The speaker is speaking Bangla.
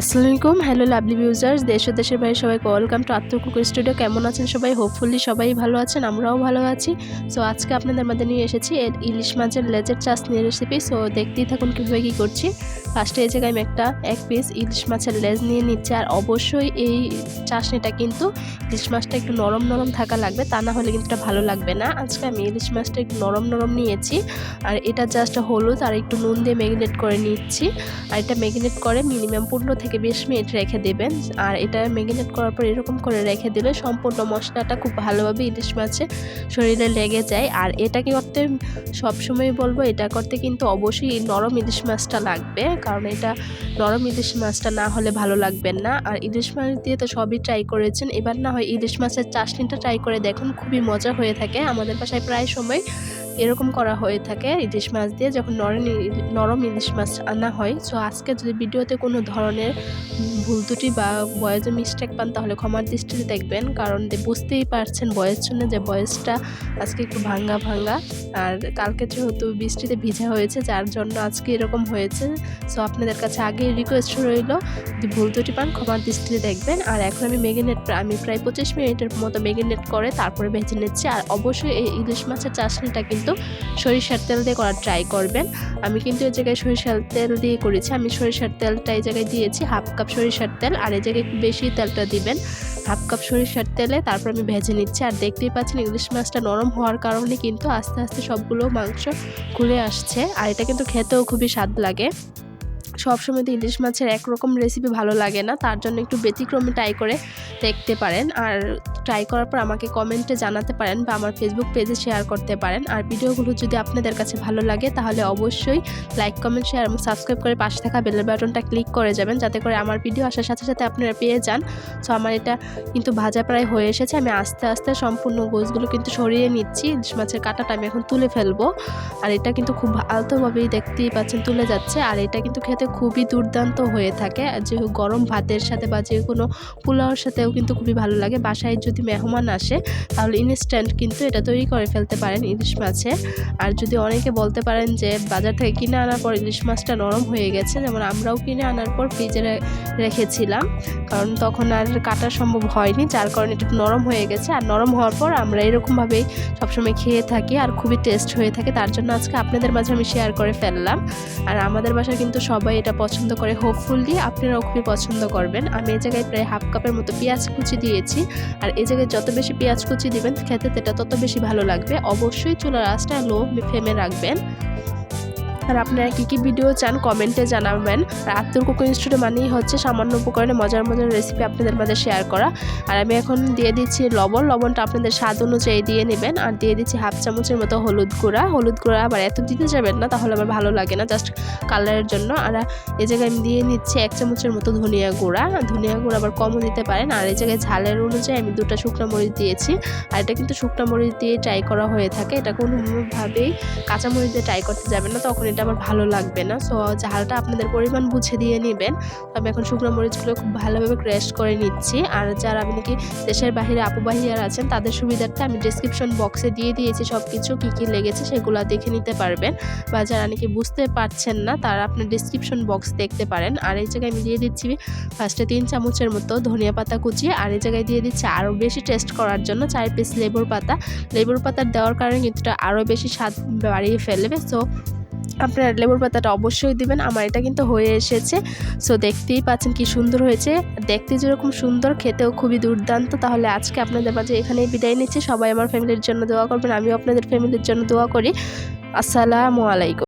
আসসালামু আলাইকুম। হ্যালো লাভলি ভিউজার্স দেশ ও দেশের বাইরে সবাইকে ওয়েলকাম টু আত্মর কুকুর স্টুডিও কেমন আছেন সবাই? হোপফুলি সবাই ভালো আছেন, আমরাও ভালো আছি। সো আজকে আপনাদের মধ্যে নিয়ে এসেছি এর ইলিশ মাছের লেজের চাষনি রেসিপি সো দেখতেই থাকুন কীভাবে কী করছি। ফার্স্টে এই জায়গায় আমি একটা এক পিস ইলিশ মাছের লেজ নিয়ে নিচ্ছি। আর অবশ্যই এই চাশনিটা কিন্তু ইলিশ মাছটা একটু নরম নরম থাকা লাগবে। তা না হলে কিন্তু এটা ভালো লাগবে না। আজকে আমি ইলিশ মাছটা একটু নরম নরম নিয়েছি। আর এটা জাস্ট হলুদ আর একটু নুন দিয়ে ম্যাগনেট করে নিচ্ছি। আর এটা ম্যাগনেট করে মিনিমাম পনেরো থেকে বিশ মিনিট রেখে দেবেন। আর এটা ম্যাগিনেট করার পর এরকম করে রেখে দিলে সম্পূর্ণ মশলাটা খুব ভালোভাবে ইলিশ মাছে শরীরে লেগে যায়। আর এটাকে করতে সবসময় বলব, এটা করতে কিন্তু অবশ্যই নরম ইলিশ মাছটা লাগবে। কারণ এটা নরম ইলিশ মাছটা না হলে ভালো লাগবে না। আর ইলিশ মাছ দিয়ে তো সবই ট্রাই করেছেন। এবার না হয় ইলিশ মাছের চাশনিটা ট্রাই করে দেখুন, খুবই মজা হয়ে থাকে। আমাদের বাসায় প্রায় সময় এরকম করা হয়ে থাকে ইলিশ মাছ দিয়ে যখন নরম নরম ইলিশ মাছ আনা হয় সো আজকে যদি ভিডিওতে কোনো ধরনের ভুল ত্রুটি বা বয়েজে মিস্টেক পান, তাহলে ক্ষমার দৃষ্টিতে দেখবেন। কারণ বুঝতেই পারছেন বয়েস শুনে যে বয়েসটা আজকে একটু ভাঙ্গা ভাঙ্গা। আর কালকে যেহেতু বৃষ্টিতে ভিজা হয়েছে, যার জন্য আজকে এরকম হয়েছে। সো আপনাদের কাছে আগে রিকোয়েস্ট রইল, যদি ভুল ত্রুটি পান, ক্ষমার দৃষ্টিতে দেখবেন। আর এখন আমি মেগিনেট আমি প্রায় পঁচিশ মিনিটের মতো মেগিনেট করে তারপরে ভেজে নিচ্ছি। আর অবশ্যই এই ইলিশ মাছের চাষনিটা কিন্তু কিন্তু সরিষার তেল দিয়ে করার ট্রাই করবেন। আমি কিন্তু এই জায়গায় সরিষার তেল দিয়ে করেছি। আমি সরিষার তেলটা এই জায়গায় দিয়েছি, হাফ কাপ সরিষার তেল। আর এই জায়গায় একটু বেশি তেলটা দিবেন। হাফ কাপ সরিষার তেলে তারপর আমি ভেজে নিচ্ছি। আর দেখতেই পাচ্ছেন ইলিশ মাছটা নরম হওয়ার কারণে কিন্তু আস্তে আস্তে সবগুলো মাংস খুলে আসছে। আর এটা কিন্তু খেতেও খুবই স্বাদ লাগে। সবসময় তো ইলিশ মাছের একরকম রেসিপি ভালো লাগে না, তার জন্য একটু ব্যতিক্রমে ট্রাই করে দেখতে পারেন। আর ট্রাই করার পর আমাকে কমেন্টে জানাতে পারেন বা আমার ফেসবুক পেজে শেয়ার করতে পারেন। আর ভিডিওগুলো যদি আপনাদের কাছে ভালো লাগে, তাহলে অবশ্যই লাইক কমেন্ট শেয়ার এবং সাবস্ক্রাইব করে পাশে থাকা বেলের বাটনটা ক্লিক করে যাবেন, যাতে করে আমার ভিডিও আসার সাথে সাথে আপনারা পেয়ে যান। সো আমার এটা কিন্তু ভাজা প্রায় হয়ে এসেছে। আমি আস্তে আস্তে সম্পূর্ণ গোছগুলো কিন্তু সরিয়ে নিচ্ছি। ইলিশ মাছের কাটাটা আমি এখন তুলে ফেলব। আর এটা কিন্তু খুব আলতোভাবেই দেখতেই পাচ্ছেন, তুলে যাচ্ছে। আর এটা কিন্তু খেতে খুবই দুর্দান্ত হয়ে থাকে। যে গরম ভাতের সাথে বা যে কোনো পোলাওর সাথেও কিন্তু খুবই ভালো লাগে। বাসায় যদি মেহমান আসে, তাহলে ইনস্ট্যান্ট কিন্তু এটা তৈরি করে ফেলতে পারেন ইলিশ মাছে। আর যদি অনেকে বলতে পারেন যে, বাজার থেকে কিনে আনার পর ইলিশ মাছটা নরম হয়ে গেছে, যেমন আমরাও কিনে আনার পর ফ্রিজে রেখেছিলাম। কারণ তখন আর কাটা সম্ভব হয়নি, যার কারণে একটু নরম হয়ে গেছে। আর নরম হওয়ার পর আমরা এরকমভাবেই সবসময় খেয়ে থাকি আর খুবই টেস্ট হয়ে থাকে। তার জন্য আজকে আপনাদের মাঝে আমি শেয়ার করে ফেললাম। আর আমাদের বাসায় কিন্তু সবাই এটা পছন্দ করে হোপফুললি আপনারাও খুবই পছন্দ করবেন। আমি এই জায়গায় প্রায় হাফ কাপের মতো পেঁয়াজ কুচি দিয়েছি। আর এই জায়গায় যত বেশি পেঁয়াজ কুচি দিবেন খেতে এটা তত বেশি ভালো লাগবে। অবশ্যই চুলার আঁচটা লো ফ্লেমে রাখবেন। আর আপনারা কী কী ভিডিও চান কমেন্টে জানাবেন। আর আত্মর কুকুর ইনস্টিটিউট মানেই হচ্ছে সামান্য উপকরণে মজার মজার রেসিপি আপনাদের মাঝে শেয়ার করা। আর আমি এখন দিয়ে দিচ্ছি লবণ। লবণটা আপনাদের স্বাদ অনুযায়ী দিয়ে নেবেন। আর দিয়ে দিচ্ছি হাফ চামচের মতো হলুদ গুঁড়া। হলুদ গুঁড়া আবার এত দিতে যাবেন না, তাহলে আমার ভালো লাগে না জাস্ট কালারের জন্য। আর এই জায়গায় আমি দিয়ে নিচ্ছি এক চামচের মতো ধনিয়া গুঁড়া। ধনিয়া গুঁড়া আবার কমও দিতে পারেন। আর এই জায়গায় ঝালের অনুযায়ী আমি দুটো শুকনো মরিচ দিয়েছি। আর এটা কিন্তু শুকনো মরিচ দিয়ে ট্রাই করা হয়ে থাকে। এটা কোনোভাবেই কাঁচামরিচ দিয়ে ট্রাই করতে যাবেন না। তখন এটা আমার ভালো লাগবে না। সো ঝালটা আপনাদের পরিমাণ বুঝে দিয়ে নেবেন। আমি এখন শুকনো মরিচগুলো খুব ভালোভাবে ক্র্যাশ করে নিচ্ছি। আর যারা আপনি কি দেশের বাহিরে আপু বাহিয়ার আছেন, তাদের সুবিধার্থে আমি ডিসক্রিপশন বক্সে দিয়ে দিয়েছি সব কিছু কী কী লেগেছে সেগুলো দেখে নিতে পারবেন। বা যারা নাকি বুঝতে পারছেন না, তারা আপনার ডিসক্রিপশন বক্স দেখতে পারেন। আর এই জায়গায় আমি দিয়ে দিচ্ছি ফার্স্টে তিন চামচের মতো ধনিয়া পাতা কুচিয়ে আর এই জায়গায় দিয়ে দিচ্ছি আরও বেশি টেস্ট করার জন্য চার পিস লেবুর পাতা। লেবুর পাতা দেওয়ার কারণে কিন্তু আরও বেশি স্বাদ বাড়িয়ে ফেলবে। সো আপনার লেবুর পাতাটা অবশ্যই দিবেন। আমার এটা কিন্তু হয়ে এসেছে। সো দেখতেই পাচ্ছেন কি সুন্দর হয়েছে। দেখতে যেরকম সুন্দর, খেতেও খুবই দুর্দান্ত। তাহলে আজকে আপনাদের মাঝে এখানেই বিদায় নিচ্ছি। সবাই আমার ফ্যামিলির জন্য দোয়া করবেন, আমিও আপনাদের ফ্যামিলির জন্য দোয়া করি। আসসালামু আলাইকুম।